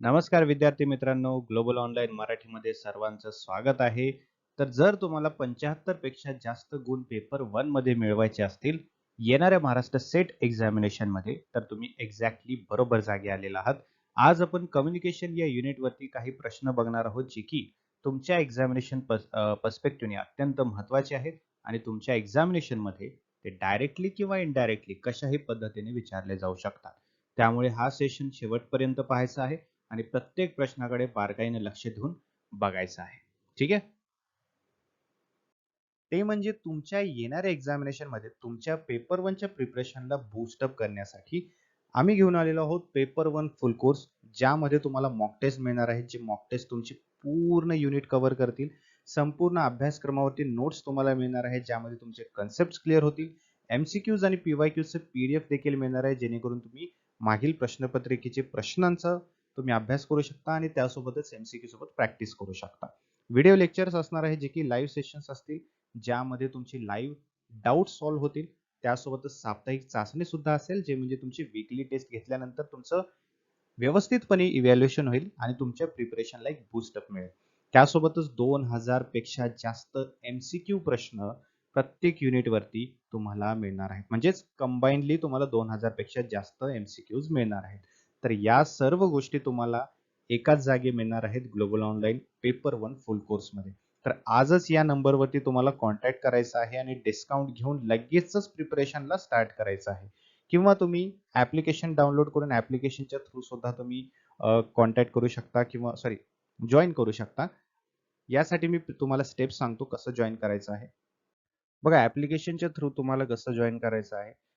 नमस्कार विद्यार्थी मित्रांनो ग्लोबल ऑनलाईन मराठीमध्ये सर्वांचं स्वागत आहे. तर जर तुम्हाला पंच्याहत्तरपेक्षा जास्त गुण पेपर वनमध्ये मिळवायचे असतील येणाऱ्या महाराष्ट्र सेट एक्झामिनेशनमध्ये तर तुम्ही एक्झॅक्टली बरोबर जागी आलेला आहात. आज आपण कम्युनिकेशन या युनिटवरती काही प्रश्न बघणार आहोत जे की तुमच्या एक्झामिनेशन पर्स्पेक्टिव्हने अत्यंत महत्त्वाचे आहेत आणि तुमच्या एक्झामिनेशनमध्ये ते डायरेक्टली किंवा इनडायरेक्टली कशाही पद्धतीने विचारले जाऊ शकतात. त्यामुळे हा सेशन शेवटपर्यंत पाहायचा आहे. आणि प्रत्येक प्रश्नाकडे बारकाईने लक्ष देऊन बघायचं आहे. ठीक आहे? ते म्हणजे तुमच्या येणाऱ्या एक्झामिनेशनमध्ये तुमच्या पेपर वनच्या प्रिपरेशनला बूस्टअप करण्यासाठी आम्ही घेऊन आलेलो आहोत पेपर वन फुल कोर्स ज्यामध्ये तुम्हाला मॉक टेस्ट मिळणार आहेत जे मॉक टेस्ट तुमची पूर्ण युनिट कव्हर करतील. संपूर्ण अभ्यासक्रमावरती नोट्स तुम्हाला मिळणार आहेत ज्यामध्ये तुमचे कन्सेप्ट क्लिअर होतील. एमसीक्यूज आणि पीवायक्यूचे पीडीएफ देखील मिळणार आहे जेणेकरून तुम्ही मागील प्रश्नपत्रिकेचे प्रश्नांचं तुम्ही अभ्यास करू शकता आणि त्यासोबतच एमसीक्यू सोबत प्रॅक्टिस करू शकता. व्हिडिओ लेक्चर्स असणार आहे जे की लाईव्ह सेशन्स असतील ज्यामध्ये तुमची लाईव्ह डाऊट सॉल्व्ह होतील. त्यासोबतच साप्ताहिक चाचणी सुद्धा असेल जे म्हणजे तुमची वीकली टेस्ट घेतल्यानंतर तुमचं व्यवस्थितपणे इव्हॅल्युएशन होईल आणि तुमच्या प्रिपरेशनला एक बूस्टअप मिळेल. त्यासोबतच दोन हजारपेक्षा जास्त एमसीक्यू प्रश्न प्रत्येक युनिट वरती तुम्हाला मिळणार आहेत. म्हणजेच कंबाईनली तुम्हाला दोन हजारपेक्षा जास्त एमसीक्यूज मिळणार आहेत. तर या सर्व गोष्टी तुम्हाला एकाच जागी मिळणार आहेत global online paper one full कोर्समध्ये. तर आजच या नंबरवरती तुम्हाला कॉन्टॅक्ट करायचा आहे आणि डिस्काउंट घेऊन लगेचच प्रिपरेशनला स्टार्ट करायचं आहे. किंवा तुम्ही ऍप्लिकेशन डाउनलोड करून ऍप्लिकेशनच्या थ्रू सुद्धा तुम्ही कॉन्टॅक्ट करू शकता किंवा सॉरी जॉईन करू शकता. यासाठी मी तुम्हाला स्टेप सांगतो कसं जॉईन करायचं आहे. बघा ऍप्लिकेशनच्या थ्रू तुम्हाला कसं जॉईन करायचं आहे.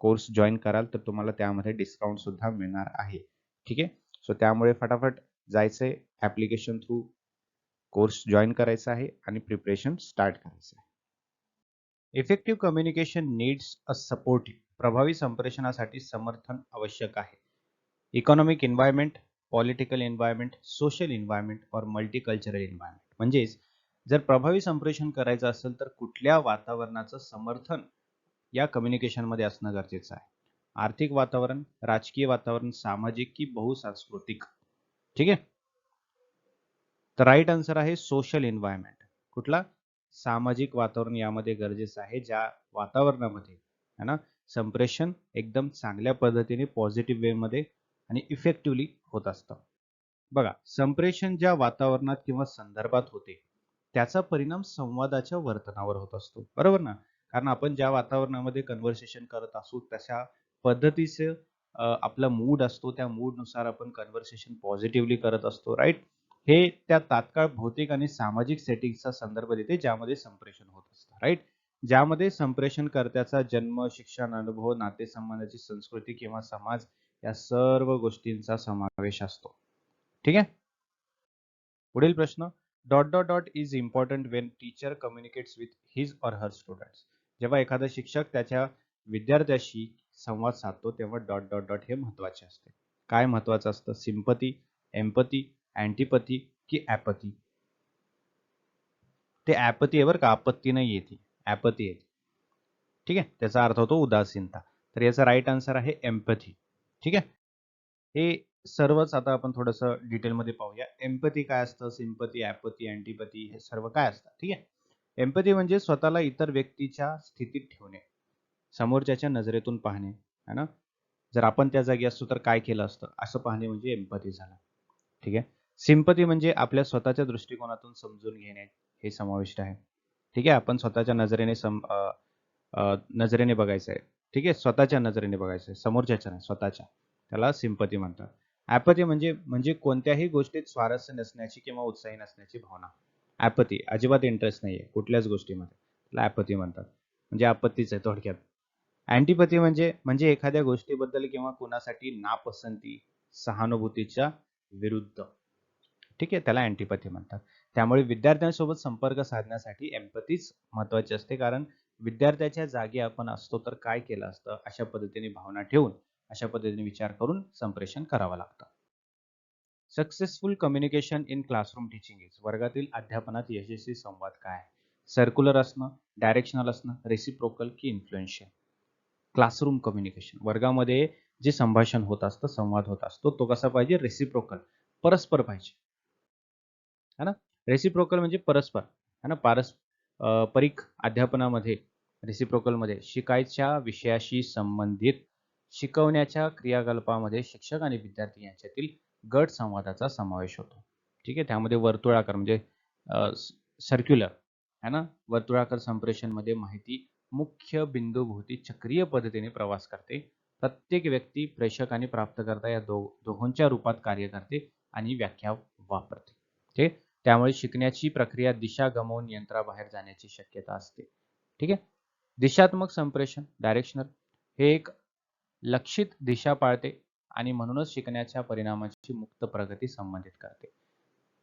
कोर्स जॉईन कराल तर तुम्हाला त्यामध्ये डिस्काउंट सुद्धा मिळणार आहे. ठीक आहे? सो त्यामुळे फटाफट जायचं आहे. ऍप्लिकेशन थ्रू कोर्स जॉईन करायचा आहे आणि प्रिपरेशन स्टार्ट करायचं आहे. Effective communication needs a supportive प्रभावी संप्रेषणासाठी समर्थन आवश्यक आहे. Economic environment political environment social environment और मल्टीकल्चरल एन्व्हायरमेंट म्हणजेच जर प्रभावी संप्रेषण करायचं असेल तर कुठल्या वातावरणाचं समर्थन या कम्युनिकेशनमध्ये असणं गरजेचं आहे. आर्थिक वातावरण राजकीय वातावरण सामाजिक की बहुसांस्कृतिक. ठीक आहे? तर राईट आन्सर आहे सोशल एन्व्हायरमेंट कुठला? सामाजिक वातावरण यामध्ये गरजेचं आहे ज्या वातावरणामध्ये है ना? संप्रेषण एकदम चांगल्या पद्धतीने पॉझिटिव्ह वेमध्ये आणि इफेक्टिव्हली होत असतं. बघा संप्रेषण ज्या वातावरणात किंवा संदर्भात होते त्याचा परिणाम संवादाच्या वर्तनावर होत असतो. बरोबर ना? कारण आपण ज्या वातावरणामध्ये कन्व्हर्सेशन करत असू तशा पद्धतीचे आपला मूड असतो त्या मूडनुसार आपण कन्व्हर्सेशन पॉझिटिव्हली करत असतो राईट हे त्या तात्काळ भौतिक आणि सामाजिक सेटिंगचा संदर्भ देते ज्यामध्ये संप्रेषण होत असतं राईट ज्यामध्ये संप्रेषणकर्त्याचा जन्म शिक्षण अनुभव नातेसंबंधाची संस्कृती किंवा समाज या सर्व गोष्टींचा समावेश असतो. ठीक आहे? पुढील प्रश्न dot dot dot is important when teacher communicates with his or her students जेव्हा एखादा शिक्षक त्याच्या विद्यार्थ्याशी संवाद साधतो तेव्हा डॉट डॉट डॉट हे महत्त्वाचे असते. काय महत्वाचं असतं? सिम्पती एम्पती अँटीपथी की ॲपथी? ते ॲपती आहे बरं का आपत्ती नाही येते ॲपती येते ठीक आहे? त्याचा अर्थ होतो उदासीनता. तर याचा राईट आन्सर आहे एम्पथी ठीक आहे? हे सर्वच आता आपण थोडंसं डिटेलमध्ये पाहूया. एम्पथी काय असतं? सिम्पती ॲपथी अँटीपथी हे सर्व काय असतं? ठीक आहे? एम्पथी म्हणजे स्वतःला इतर व्यक्तीच्या स्थितीत ठेवणे. समोरच्याच्या नजरेतून पाहणे है ना? जर आपण त्या जागी असतो तर काय केलं असतं? असं पाहणे म्हणजे एम्पथी झालं. ठीक आहे? सिंपती म्हणजे आपल्या स्वतःच्या दृष्टिकोनातून समजून घेणे हे समाविष्ट आहे. ठीक आहे? आपण स्वतःच्या नजरेने सम नजरेने बघायचं आहे. ठीक आहे? स्वतःच्या नजरेने बघायचं आहे. समोरच्याच्या नाही स्वतःच्या. त्याला सिंपती म्हणतात. ॲपथी म्हणजे म्हणजे कोणत्याही गोष्टीत स्वारस्य नसण्याची किंवा उत्साही नसण्याची भावना. ॲपती अजिबात इंटरेस्ट नाही आहे कुठल्याच गोष्टीमध्ये. त्याला ॲपती म्हणतात. म्हणजे आपत्तीच आहे थोडक्यात. अँटीपथी म्हणजे म्हणजे एखाद्या गोष्टीबद्दल किंवा कुणासाठी नापसंती सहानुभूतीच्या विरुद्ध. ठीक आहे? त्याला अँटीपथी म्हणतात. त्यामुळे विद्यार्थ्यांसोबत संपर्क साधण्यासाठी एम्पतीच महत्वाची असते. कारण विद्यार्थ्याच्या जागी आपण असतो तर काय केलं असतं? अशा पद्धतीने भावना ठेवून अशा पद्धतीने विचार करून संप्रेषण करावं लागतं. Successful communication in classroom teaching is वर्गातील अध्यापनात यशस्वी संवाद काय? आहे सर्क्युलर असणं डायरेक्शनल असणं रेसिप्रोकल की इन्फ्लुएन्शियल क्लासरूम कम्युनिकेशन वर्गामध्ये जे संभाषण होत असतं संवाद होत असतो तो कसा पाहिजे? रेसिप्रोकल परस्पर पाहिजे. है ना? रेसिप्रोकल म्हणजे परस्पर. है ना? पारस अं, परीख अध्यापनामध्ये रेसिप्रोकलमध्ये शिकायच्या विषयाशी संबंधित शिकवण्याच्या क्रियाकल्पामध्ये शिक्षक आणि विद्यार्थी यांच्यातील गट संवादाचा समावेश होतो. ठीक आहे? त्यामध्ये वर्तुळाकार म्हणजे सर्क्युलर है ना? वर्तुळाकार संप्रेषणमध्ये माहिती मुख्य बिंदूभोवती चक्रीय पद्धतीने प्रवास करते. प्रत्येक व्यक्ती प्रेषक आणि प्राप्तकर्ता या दो दोहोंच्या रूपात कार्य करते आणि व्याख्या वापरते. ठीक आहे? त्यामुळे शिकण्याची प्रक्रिया दिशा गमावून यंत्राबाहेर जाण्याची शक्यता असते. ठीक आहे? दिशात्मक संप्रेषण डायरेक्शनल हे एक लक्षित दिशा पाळते. आणि म्हणूनच शिकण्याच्या परिणामाची मुक्त प्रगती संबंधित करते.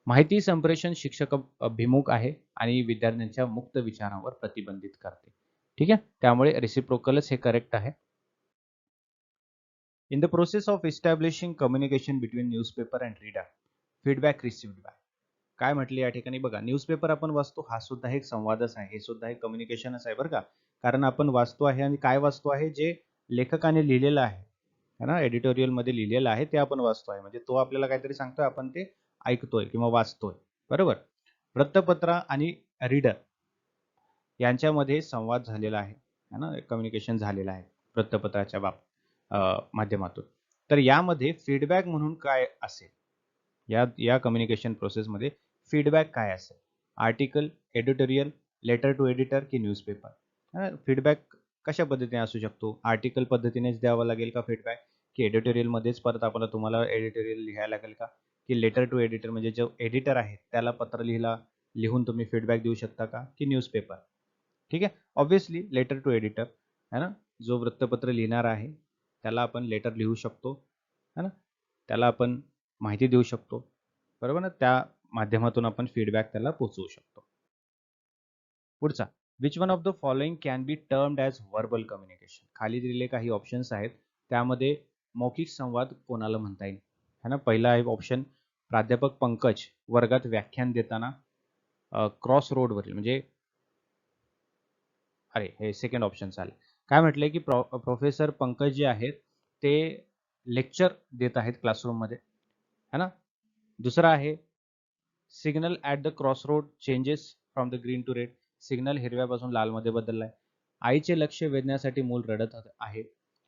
माहिती संप्रेषण शिक्षक अभिमुख आहे आणि विद्यार्थ्यांच्या मुक्त विचारांवर प्रतिबंधित करते. ठीक आहे? त्यामुळे रेसिप्रोकलच हे करेक्ट आहे. In the process of establishing communication between newspaper and reader feedback received by काय म्हटले या ठिकाणी? बघा न्यूजपेपर आपण वाचतो हा सुद्धा एक संवादच आहे. हे सुद्धा एक कम्युनिकेशनच आहे बरं का. कारण आपण वाचतो आहे आणि काय वाचतो आहे? जे लेखकाने लिहिलेलं आहे. है ना? एडिटोरियलमध्ये मध्ये लिहिलेलं आहे ते आपण वाचतो आहे. म्हणजे तो आपल्याला काहीतरी सांगतोय आपण ते ऐकतोय किंवा वाचतोय. बरोबर? वृत्तपत्र आणि रीडर यांच्यामध्ये संवाद झालेला आहे. है ना? कम्युनिकेशन झालेलं आहे वृत्तपत्राच्या बाब माध्यमातून. तर यामध्ये फीडबॅक म्हणून काय असेल? या या कम्युनिकेशन प्रोसेसमध्ये फीडबॅक काय असेल? Article editorial letter to editor की न्यूजपेपर फीडबॅक कशा पद्धतीने असू शकतो? आर्टिकल पद्धतीनेच द्यावा लागेल का फीडबॅक की एडिटोरियलमध्येच परत आपल्याला तुम्हाला एडिटोरियल लिहायला लागेल का? की लेटर टू एडिटर म्हणजे जो एडिटर आहे त्याला पत्र लिहिला लिहून तुम्ही फीडबॅक देऊ शकता का? की न्यूजपेपर ठीक आहे? ऑब्व्हियसली लेटर टू एडिटर है ना? जो वृत्तपत्र लिहिणार आहे त्याला आपण लेटर लिहू शकतो है ना? त्याला आपण माहिती देऊ शकतो बरोबर ना? त्या माध्यमातून आपण फीडबॅक त्याला पोचवू शकतो. पुढचा. Which one of the following can be termed as verbal communication खाली दिलेले काही ऑप्शन्स आहेत. त्यामध्ये मौखिक संवाद कोणाला म्हणता येईल? है ना? पहिला आहे ऑप्शन प्राध्यापक पंकज वर्गात व्याख्यान देताना क्रॉस रोडवरील म्हणजे अरे हे सेकंड ऑप्शन चालेल. काय म्हटलंय की प्रो प्रोफेसर पंकज जे आहेत ते लेक्चर देत आहेत क्लासरूममध्ये है ना? दुसरा आहे signal at the cross road changes from the green to red signal हिरव्यापासून लालमध्ये बदललाय. आईचे लक्ष वेधण्यासाठी मूल रडत आहे.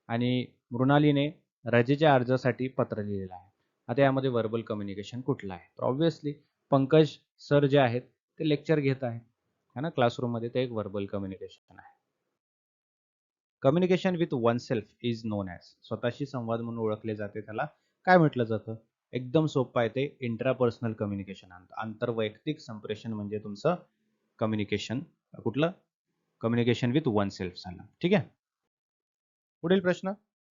आणि मृणालीने रजेच्या अर्जासाठी पत्र लिहिलेलं आहे. आता यामध्ये व्हर्बल कम्युनिकेशन कुठलं आहे? तर ऑब्व्हियसली पंकज सर जे आहेत ते लेक्चर घेत आहेत है ना? क्लासरूममध्ये ते एक व्हर्बल कम्युनिकेशन आहे. Communication with oneself is known as स्वतःशी संवाद म्हणून ओळखले जाते त्याला. काय म्हटलं जातं? एकदम सोपं आहे ते. इंट्रापर्सनल कम्युनिकेशन आंतरवैयक्तिक संप्रेषण म्हणजे तुमचं कम्युनिकेशन कुठलं? कम्युनिकेशन विथ वन सेल्फ झालं. ठीक आहे? पुढील प्रश्न.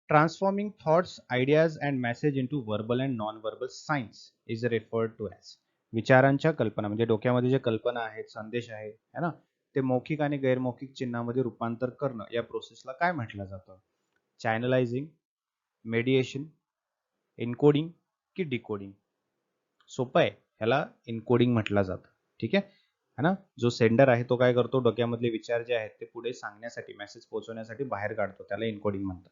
Transforming thoughts ideas and message into verbal and non verbal science is referred to as विचारांच्या कल्पना म्हणजे डोक्यामध्ये जे कल्पना आहेत संदेश आहे है ना? ते मौखिक आणि गैरमौखिक चिन्हामध्ये रूपांतर करणं या प्रोसेसला काय म्हटलं जातं? चॅनलायझिंग मेडिएशन इनकोडिंग की डिकोडिंग सोपं आहे. ह्याला इनकोडिंग म्हटलं जातं. ठीक आहे? है ना? जो सेंडर आहे तो काय करतो? डोक्यामधले विचार जे आहेत ते पुढे सांगण्यासाठी मेसेज पोहोचवण्यासाठी बाहेर काढतो. त्याला इनकोडिंग म्हणतात.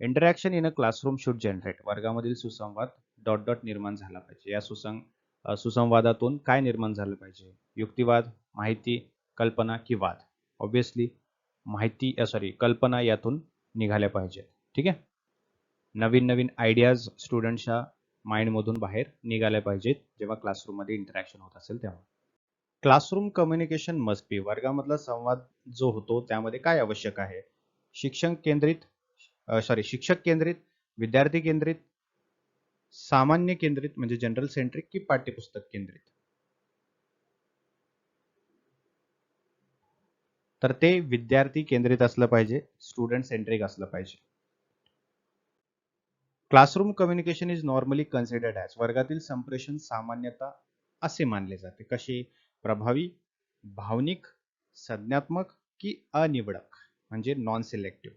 Interaction in a classroom should generate वर्गामधील सुसंवाद डॉट डॉट निर्माण झाला पाहिजे. या सुसंग सुसंवादातून काय निर्माण झालं पाहिजे? युक्तिवाद माहिती कल्पना की वाद? ऑब्विसली माहिती सॉरी कल्पना यातून निघाल्या पाहिजेत. ठीक आहे? नवीन नवीन आयडियाज स्टुडंटच्या माइंडमधून बाहेर निघाल्या पाहिजेत जेव्हा क्लासरूममध्ये इंटरॅक्शन होत असेल तेव्हा. Classroom communication must be. वर्गामधला संवाद जो होतो त्यामध्ये काय आवश्यक आहे? शिक्षण केंद्रित सॉरी शिक्षक केंद्रित विद्यार्थी केंद्रित सामान्य केंद्रित म्हणजे जनरल सेंट्रिक की पाठ्यपुस्तक केंद्रित? तर ते विद्यार्थी केंद्रित असलं पाहिजे स्टुडंट सेंट्रिक असलं पाहिजे. Classroom communication is normally considered as वर्गातील संप्रेषण सामान्यतः असे मानले जाते. कसे? प्रभावी भावनिक संज्ञात्मक की अनिवडक म्हणजे नॉन सिलेक्टिव्ह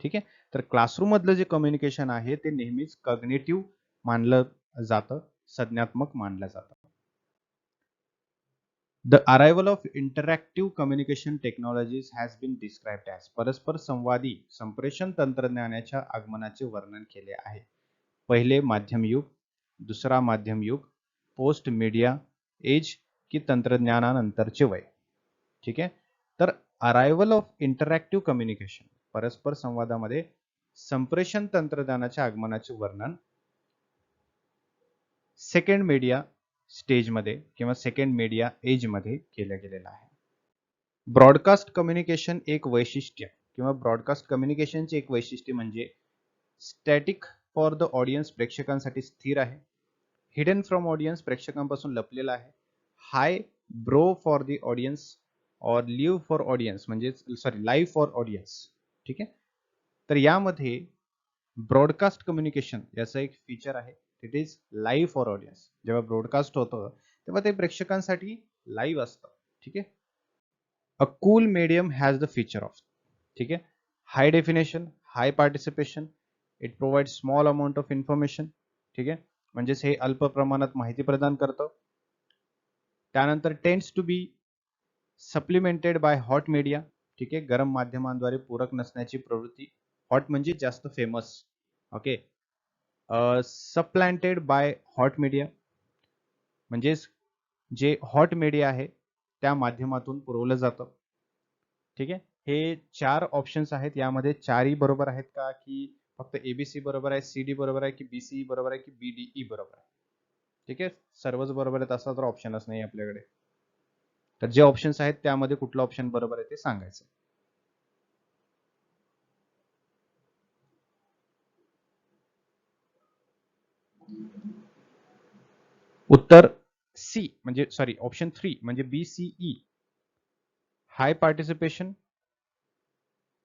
ठीक आहे? तर क्लासरूम मधलं जे कम्युनिकेशन आहे ते नेहमीच कग्नेटिव्ह मानलं जातं संज्ञात्मक मानलं जातं. The arrival of interactive communication technologies has been described as परस्पर संवादी संप्रेषण तंत्रज्ञानाच्या आगमनाचे वर्णन केले आहे. पहिले माध्यम युग दुसरा माध्यमयुग पोस्ट मीडिया एज की तंत्रज्ञानानंतरचे वय. ठीक आहे? तर अरायव्हल ऑफ इंटरॅक्टिव्ह कम्युनिकेशन परस्पर संवादामध्ये संप्रेषण तंत्रज्ञानाच्या आगमनाचे वर्णन सेकंड मीडिया स्टेजमध्ये किंवा सेकंड मीडिया एजमध्ये केलं गेलेलं आहे. ब्रॉडकास्ट कम्युनिकेशन एक वैशिष्ट्य किंवा ब्रॉडकास्ट कम्युनिकेशनचे एक वैशिष्ट्य म्हणजे स्टॅटिक फॉर द ऑडियन्स प्रेक्षकांसाठी स्थिर आहे. हिडन फ्रॉम ऑडियन्स प्रेक्षकांपासून लपलेला आहे. Highbrow for the audience or live for audience म्हणजे सॉरी लाईव्ह फॉर ऑडियन्स ठीक आहे? तर यामध्ये ब्रॉडकास्ट कम्युनिकेशन याचं एक फीचर आहे. It is live for audience जेव्हा ब्रॉडकास्ट होतं तेव्हा ते प्रेक्षकांसाठी लाईव्ह असतं ठीक आहे? A cool medium has the feature of ठीक आहे? High definition high participation it provide small amount of information ठीक आहे? म्हणजेच हे अल्प प्रमाणात माहिती प्रदान करतं. त्यानंतर tends to be supplemented by hot media ठीक आहे? गरम माध्यमांद्वारे पूरक नसण्याची प्रवृत्ती. हॉट म्हणजे जास्त famous okay supplanted by hot media म्हणजेच जे हॉट मीडिया आहे त्या माध्यमातून पुरवलं जातं. ठीक आहे? हे चार ऑप्शन्स आहेत. यामध्ये चारही बरोबर आहेत का? की फक्त एबीसी बरोबर आहे सी डी बरोबर आहे की बीसीई बरोबर आहे की बीडीई बरोबर आहे? ठीक आहे? सर्वच बरोबर आहेत असा तर ऑप्शनच नाही आपल्याकडे. तर जे ऑप्शन्स आहेत त्यामध्ये कुठलं ऑप्शन बरोबर आहे ते सांगायचं. उत्तर सी म्हणजे सॉरी ऑप्शन थ्री म्हणजे B C E high participation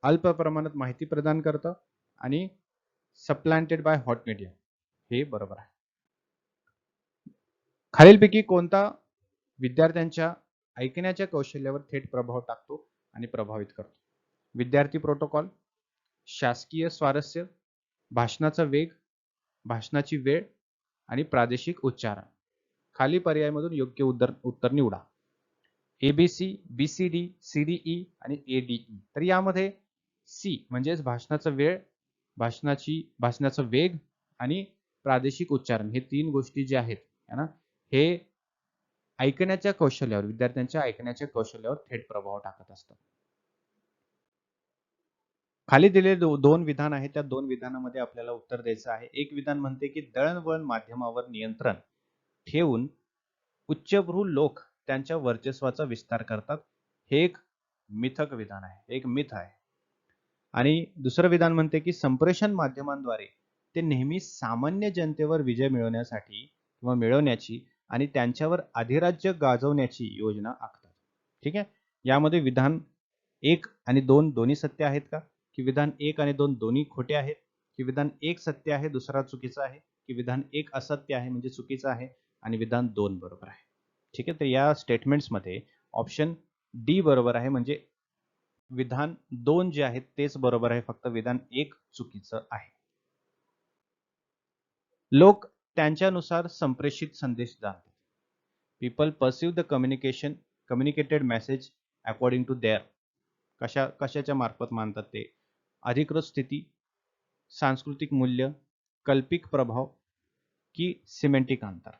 अल्प प्रमाणात माहिती प्रदान करतं आणि सप्लांटेड बाय हॉट मीडिया हे बरोबर आहे. खालीलपैकी कोणता विद्यार्थ्यांच्या ऐकण्याच्या कौशल्यावर थेट प्रभाव टाकतो आणि प्रभावित करतो? विद्यार्थी प्रोटोकॉल शासकीय स्वारस्य भाषणाचा वेग भाषणाची वेळ आणि प्रादेशिक उच्चारण. खाली पर्यायामधून योग्य उत्तर उत्तर निवडा. एबीसी डी ई आणि ए डी ई तर यामध्ये सी म्हणजेच भाषणाचा वेळ भाषणाची भाषणाचा वेग आणि प्रादेशिक उच्चारण हे तीन गोष्टी जे आहेत ना? हे ऐकण्याच्या कौशल्यावर विद्यार्थ्यांच्या ऐकण्याच्या कौशल्यावर थेट प्रभाव टाकत असतात खाली दिलेले दो, दोन विधान आहे त्या दोन विधानामध्ये आपल्याला उत्तर द्यायचं आहे. एक विधान म्हणते की दळणवळण माध्यमावर नियंत्रण ठेवून उच्चभ्रू लोक त्यांच्या वर्चस्वाचा विस्तार करतात. हे एक मिथक विधान आहे. एक मिथ आहे. आणि दुसरं विधान म्हणते की संप्रेषण माध्यमांद्वारे ते नेहमी सामान्य जनतेवर विजय मिळवण्यासाठी किंवा मिळवण्याची आणि त्यांच्यावर अधिराज्य गाजवण्याची योजना आखतात. ठीक आहे? यामध्ये विधान एक आणि दोन दोन्ही सत्य आहेत का? की विधान एक आणि दोन दोन्ही खोटे आहेत? की विधान एक सत्य आहे दुसरा चुकीचा आहे? की विधान एक असत्य आहे म्हणजे चुकीचं आहे? आणि विधान दोन बरोबर आहे. ठीक आहे? तर या स्टेटमेंट्समध्ये ऑप्शन डी बरोबर आहे म्हणजे विधान दोन जे आहेत तेच बरोबर आहे. फक्त विधान एक चुकीचं आहे. लोक त्यांच्यानुसार संप्रेषित संदेश जाणतात people perceive the communication communicated message according to their कशा कशाच्या मार्फत मानतात ते? अधिकृत स्थिती सांस्कृतिक मूल्य कल्पिक प्रभाव की सिमेंटिक अंतर?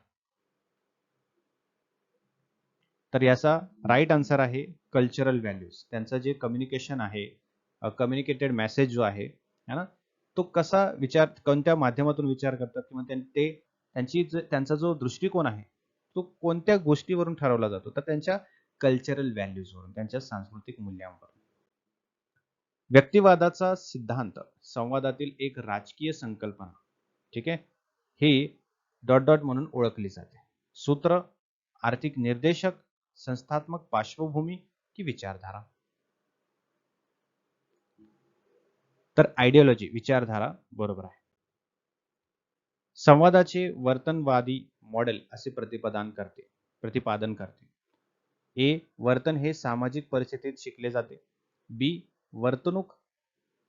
तर याचा राईट आन्सर आहे कल्चरल व्हॅल्यूज त्यांचं जे कम्युनिकेशन आहे कम्युनिकेटेड मेसेज जो आहे है ना? तो कसा विचार कोणत्या माध्यमातून विचार करतात किंवा ते त्यांची त्यांचा जो दृष्टिकोन आहे तो कोणत्या गोष्टीवरून ठरवला जातो? तर त्यांच्या कल्चरल व्हॅल्यूजवरून त्यांच्या सांस्कृतिक मूल्यांवरून व्यक्तिवादाचा सिद्धांत संवादातील एक राजकीय संकल्पना ठीक आहे? ही डॉट डॉट म्हणून ओळखली जाते. सूत्र आर्थिक निर्देशक संस्थात्मक पार्श्वभूमी की विचारधारा. तर आयडिओलॉजी विचारधारा बरोबर आहे. संवादाचे वर्तनवादी मॉडेल असे प्रतिपादन करते प्रतिपादन करते. ए वर्तन हे सामाजिक परिस्थितीत शिकले जाते. बी वर्तणूक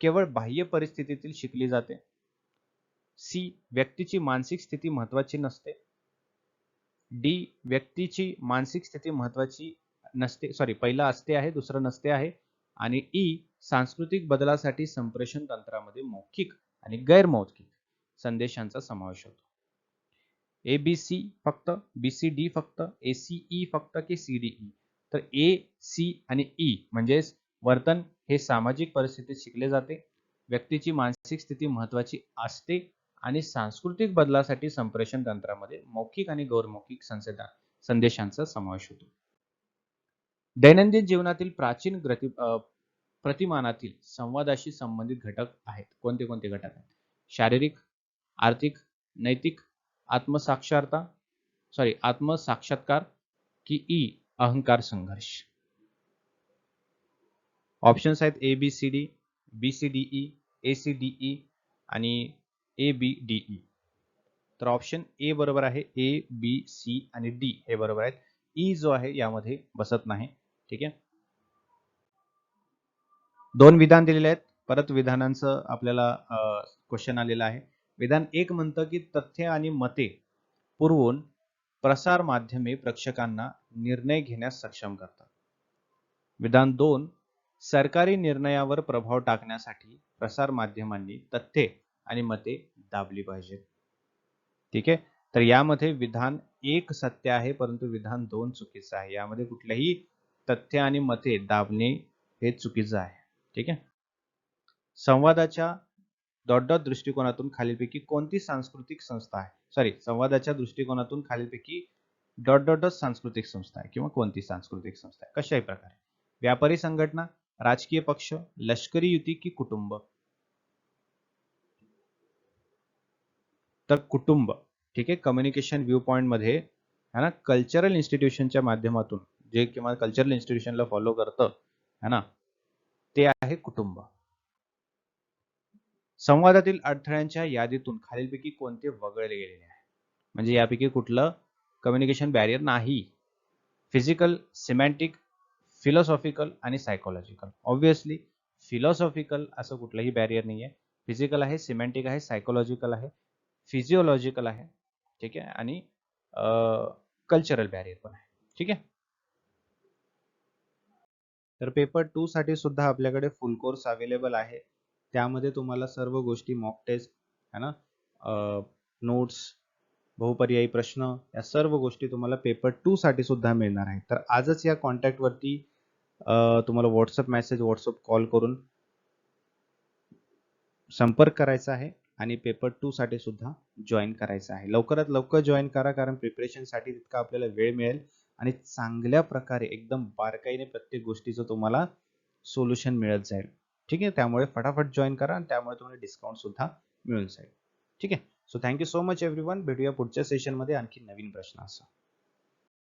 केवळ बाह्य परिस्थितीतील शिकली जाते. सी व्यक्तीची मानसिक स्थिती महत्वाची नसते. डी व्यक्तीची मानसिक स्थिती महत्वाची नसते सॉरी पहिला असते आहे दुसरं नसते आहे. आणि ई सांस्कृतिक बदलासाठी संप्रेषण तंत्रामध्ये मौखिक आणि गैरमौखिक संदेशांचा समावेश होतो. ए बी सी फक्त बी सी डी फक्त ए सी ई फक्त की सी डी ई तर ए सी आणि ई म्हणजेच वर्तन हे सामाजिक परिस्थितीत शिकले जाते व्यक्तीची मानसिक स्थिती महत्वाची असते आणि सांस्कृतिक बदलासाठी संप्रेषण तंत्रामध्ये मौखिक आणि गौरमौखिक संसेदा संदेशांचा समावेश होतो. दैनंदिन जीवनातील प्राचीन प्रतिमानातील संवादाशी संबंधित घटक आहेत. कोणते कोणते घटक आहेत? शारीरिक आर्थिक नैतिक आत्मसाक्षरता सॉरी आत्मसाक्षात्कार की ई अहंकार संघर्ष. ऑप्शन्स आहेत A B C D B C D E A C D E आणि ए बी डी ई तर ऑप्शन ए बरोबर आहे ए बी सी आणि डी हे बरोबर आहेत. ई जो आहे यामध्ये बसत नाही. ठीक आहे? दोन विधान दिलेले आहेत. परत विधानांचं आपल्याला क्वेश्चन आलेलं आहे. विधान एक म्हणतं की तथ्य आणि मते पुरवून प्रसार माध्यमे प्रेक्षकांना निर्णय घेण्यास सक्षम करतात. विधान दोन सरकारी निर्णयावर प्रभाव टाकण्यासाठी प्रसार माध्यमांनी तथ्ये आणि मते दाबली पाहिजेत. ठीक आहे? तर यामध्ये विधान एक सत्य आहे परंतु विधान दोन चुकीचं आहे. यामध्ये कुठल्याही तथ्य आणि मते दाबणे हे चुकीचं आहे. ठीक आहे? संवादाच्या डॉट डॉट दृष्टिकोनातून खालीलपैकी कोणती सांस्कृतिक संस्था आहे? सॉरी संवादाच्या दृष्टिकोनातून खालीलपैकी डॉट डॉट डॉट सांस्कृतिक संस्था आहे किंवा कोणती सांस्कृतिक संस्था आहे? कशाही प्रकारे? व्यापारी संघटना राजकीय पक्ष लष्करी युती की कुटुंब? तर कुटुंब. ठीक आहे? कम्युनिकेशन व्ह्यू पॉइंटमध्ये है ना कल्चरल इन्स्टिट्यूशनच्या माध्यमातून जे किंवा कल्चरल इन्स्टिट्यूशनला फॉलो करतं है ना ते आहे कुटुंब. संवादातील अडथळ्यांच्या यादीतून खालीलपैकी कोणते वगळले गेलेले आहे म्हणजे यापैकी कुठलं कम्युनिकेशन बॅरियर नाही? फिजिकल सिमॅन्टिक फिलॉसॉफिकल आणि सायकोलॉजिकल ऑब्विसली फिलॉसॉफिकल असं कुठलंही बॅरियर नाही आहे फिजिकल आहे सिमॅन्टिक आहे सायकोलॉजिकल आहे फिजिओलॉजिकल आहे. ठीक आहे? आणि कल्चरल बॅरियर पण आहे. ठीक आहे? तर पेपर टू साठी सुद्धा आपल्याकडे फुल कोर्स अवेलेबल आहे. त्यामध्ये तुम्हाला सर्व गोष्टी मॉक टेस्ट है ना? नोट्स बहुपर्यायी प्रश्न या सर्व गोष्टी तुम्हाला पेपर टू साठी सुद्धा मिळणार आहे तर आजच या कॉन्टॅक्ट वरती तुम्हाला व्हॉट्सअप मेसेज व्हॉट्सअप कॉल करून संपर्क करायचा आहे आणि पेपर टू साठी सुद्धा जॉईन करायचं आहे. लवकरात लवकर जॉईन करा कारण प्रिपरेशनसाठी तितका आपल्याला वेळ मिळेल. आणि चांगल्या प्रकारे एकदम बारकाईने प्रत्येक गोष्टीचं तुम्हाला सोल्युशन मिळत जाईल. ठीक आहे? त्यामुळे फटाफट जॉईन करा आणि त्यामुळे तुम्हाला डिस्काउंट सुद्धा मिळून जाईल. ठीक आहे? So thank you so much everyone भेटूया पुढच्या सेशनमध्ये आणखी नवीन प्रश्न असा.